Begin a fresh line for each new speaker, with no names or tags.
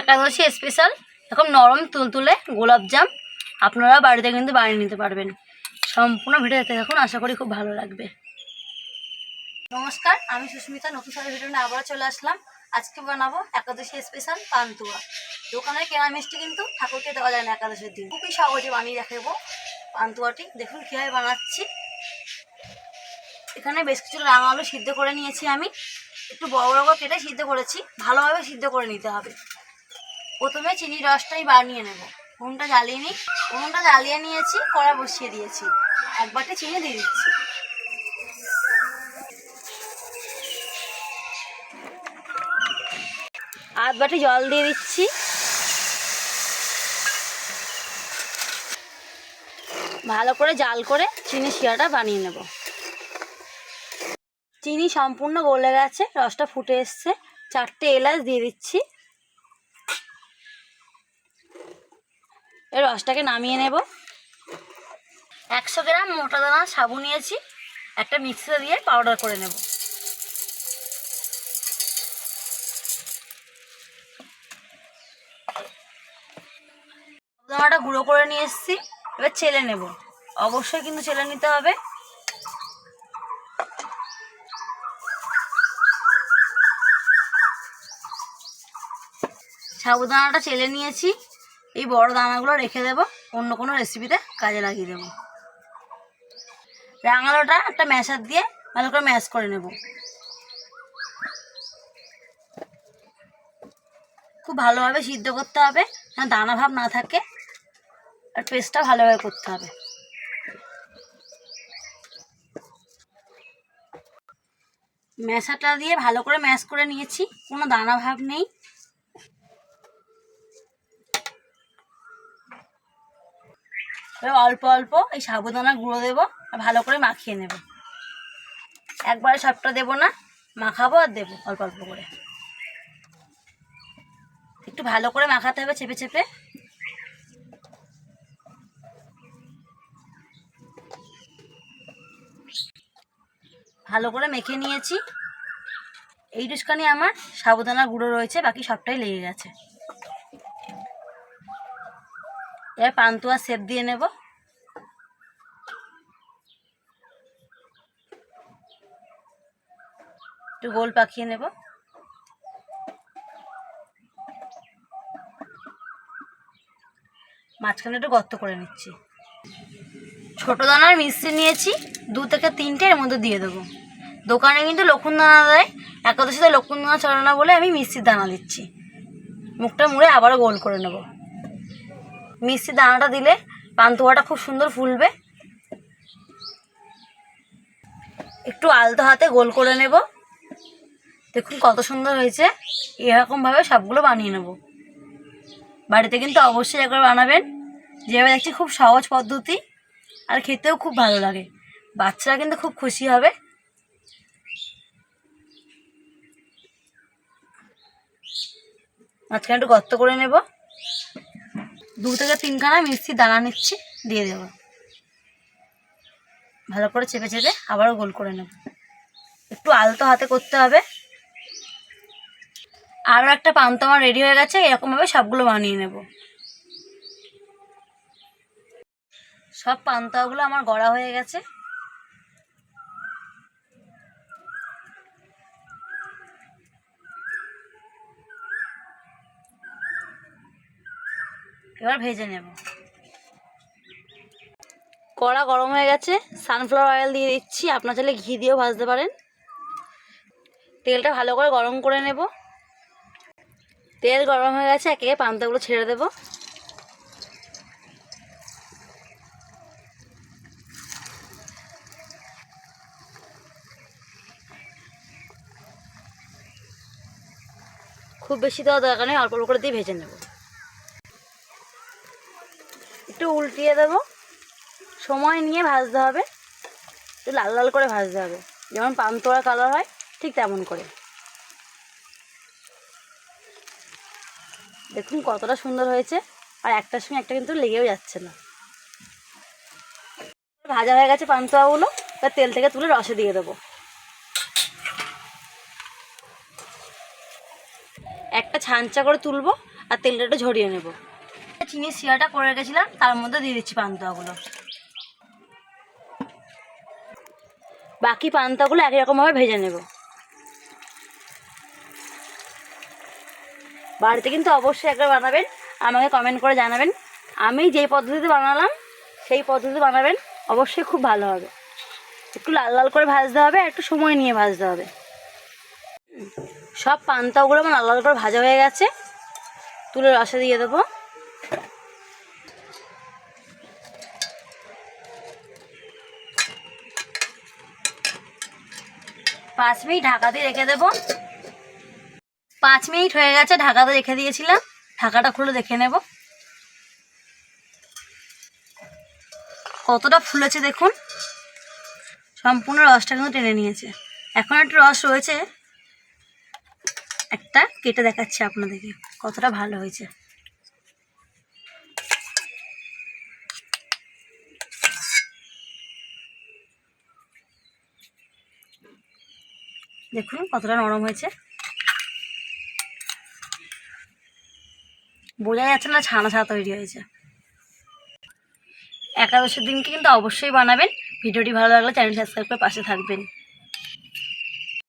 একাদশী special এরকম নরম তুলতুলে গোলাপজাম আপনারা বাড়িতে কিন্তু বানিয়ে নিতে পারবেন। সম্পূর্ণ ভিডিও দেখতে আশা করি খুব ভালো লাগবে। নমস্কার, আমি সুস্মিতা, নতুন সাথে ভিডিও নিয়ে আবার চলে আসলাম। আজকে বানাবো একাদশী স্পেশাল পান্তুয়া। দোকানের কেনা মিষ্টি কিন্তু ঠাকুরকে দেওয়া যায় না একাদশীর দিন। খুবই সহজে বানিয়ে দেখাবো পান্তুয়াটি। দেখুন কীভাবে বানাচ্ছি। এখানে বেশ কিছু রাঙা আলু সিদ্ধ করে নিয়েছি আমি। একটু বড় বড় কেটে সিদ্ধ করেছি। ভালোভাবে সিদ্ধ করে নিতে হবে। প্রথমে চিনির রসটাই বানিয়ে নেব। উনুনটা জ্বালিয়ে নিই। উনুনটা জ্বালিয়ে নিয়েছি, কড়া বসিয়ে দিয়েছি। এক বাটি চিনি দিয়ে দিচ্ছি। আধ বাটি জল দিয়ে দিচ্ছি। ভালো করে জাল করে চিনি শিরাটা বানিয়ে নেব। চিনি সম্পূর্ণ গলে গেছে, রসটা ফুটে এসছে। চারটে এলাচ দিয়ে দিচ্ছি। এর রসটাকে নামিয়ে নেব। একশো গ্রাম মোটা দানা সাবু নিয়েছি, একটা মিক্সার দিয়ে পাউডার করে নেব। দানাটা গুঁড়ো করে নিয়ে এসেছি, এবার ছেলে নেব। অবশ্যই কিন্তু ছেলে নিতে হবে। সাবুদানাটা চেলে নিয়েছি। এই বড় দানাগুলো রেখে দেব, অন্য কোনো রেসিপিতে কাজে লাগিয়ে দেবো। রাঙালোটা একটা ম্যাশার দিয়ে ভালো করে ম্যাশ করে নেব। খুব ভালোভাবে সিদ্ধ করতে হবে, যেন দানা ভাব না থাকে, আর পেস্টটা ভালোভাবে করতে হবে। ম্যাশাটা দিয়ে ভালো করে ম্যাশ করে নিয়েছি, কোনো দানা ভাব নেই। এবার অল্প অল্প এই সাবুদানা গুঁড়ো দেবো আর ভালো করে মাখিয়ে নেব। একবারে সবটা দেবো না, মাখাবো আর দেবো অল্প অল্প করে। একটু ভালো করে মাখাতে হবে চেপে চেপে। ভালো করে মেখে নিয়েছি। এই টুসখানি আমার সাবুদানা গুঁড়ো রয়েছে, বাকি সবটাই লেগে গেছে। এবার পান্তুয়া সেপ দিয়ে নেব। একটু গোল পাকিয়ে নেব। মাঝখানে একটু গর্ত করে নিচ্ছি। ছোট দানার মিষ্টি নিয়েছি, দু থেকে তিনটে, এর মধ্যে দিয়ে দেবো। দোকানে কিন্তু লক্ষণ দানা দেয়, একাদশীতে লক্ষণ দানা চলে না বলে আমি মিষ্টির দানা দিচ্ছি। মুখটা মুড়ে আবারও গোল করে নেব। মিষ্টির দানাটা দিলে পান্তুয়াটা খুব সুন্দর ফুলবে। একটু আলতো হাতে গোল করে নেব। দেখুন কত সুন্দর হয়েছে। এরকমভাবে সবগুলো বানিয়ে নেব। বাড়িতে কিন্তু অবশ্যই একবার বানাবেন। যেভাবে দেখছি খুব সহজ পদ্ধতি আর খেতেও খুব ভালো লাগে। বাচ্চারা কিন্তু খুব খুশি হবে। মাঝখানে একটু গর্ত করে নেব। দু থেকে তিনখানা মিষ্টি দানা নিচ্ছি, দিয়ে দেব। ভালো করে চেপে চেপে আবারও গোল করে নেব। একটু আলতো হাতে করতে হবে। আরও একটা পান্তা আমার রেডি হয়ে গেছে, এরকমভাবে সবগুলো বানিয়ে নেব। সব পান্তাগুলো আমার গড়া হয়ে গেছে। এবার ভেজে নেব। কড়া গরম হয়ে গেছে সানফ্লাওয়ার অয়েল দিয়ে দিচ্ছি। আপনার চাইলে ঘি দিয়েও ভাজতে পারেন। তেলটা ভালো করে গরম করে নেব। তেল গরম হয়ে গেছে, একে পান্তাগুলো ছেড়ে দেব। খুব বেশি দেওয়া দরকার নেই, অল্প অল্প করে দিয়ে ভেজে নেব একটু উল্টিয়ে দেবো। সময় নিয়ে ভাজতে হবে। একটু লাল লাল করে ভাজতে হবে। যেমন পান্তোড়া কালার হয়, ঠিক তেমন করে। দেখুন কতটা সুন্দর হয়েছে। আর একটার সঙ্গে একটা কিন্তু লেগেও যাচ্ছে না। ভাজা হয়ে গেছে পান্তুয়াগুলো এবার তেল থেকে তুলে রসে দিয়ে দেবো। একটা ছাঞ্চা করে তুলবো আর তেলটা একটু ঝরিয়ে নেব। চিনি শিরাটা করে রেখেছিলাম, তার মধ্যে দিয়ে দিচ্ছি পান্তাগুলো। বাকি পান্তাগুলো একই রকমভাবে ভেজে নেব। বাড়িতে কিন্তু অবশ্যই একবার বানাবেন, আমাকে কমেন্ট করে জানাবেন। আমি যেই পদ্ধতিতে বানালাম, সেই পদ্ধতিতে বানাবেন, অবশ্যই খুব ভালো হবে। একটু লাল লাল করে ভাজতে হবে একটু সময় নিয়ে ভাজতে হবে। সব পান্তাগুলো আমার লাল লাল করে ভাজা হয়ে গেছে। তুলে রসে দিয়ে দেবো। পাঁচ মিনিট ঢাকাতে রেখে দেবো। পাঁচ মিনিট হয়ে গেছে, ঢাকাতে রেখে দিয়েছিলাম। ঢাকাটা খুলে দেখে নেব। কতটা ফুলেছে দেখুন। সম্পূর্ণ রসটা কিন্তু টেনে নিয়েছে। এখন একটু রস রয়েছে। একটা কেটে দেখাচ্ছি আপনাদেরকে, কতটা ভালো হয়েছে। দেখুন কতটা নরম হয়েছে। বোঝা যাচ্ছে না ছানা ছানা তৈরি হয়েছে। একাদশের দিনকে কিন্তু অবশ্যই বানাবেন। ভিডিওটি ভালো লাগলে চ্যানেল সাবস্ক্রাইব করে পাশে থাকবেন।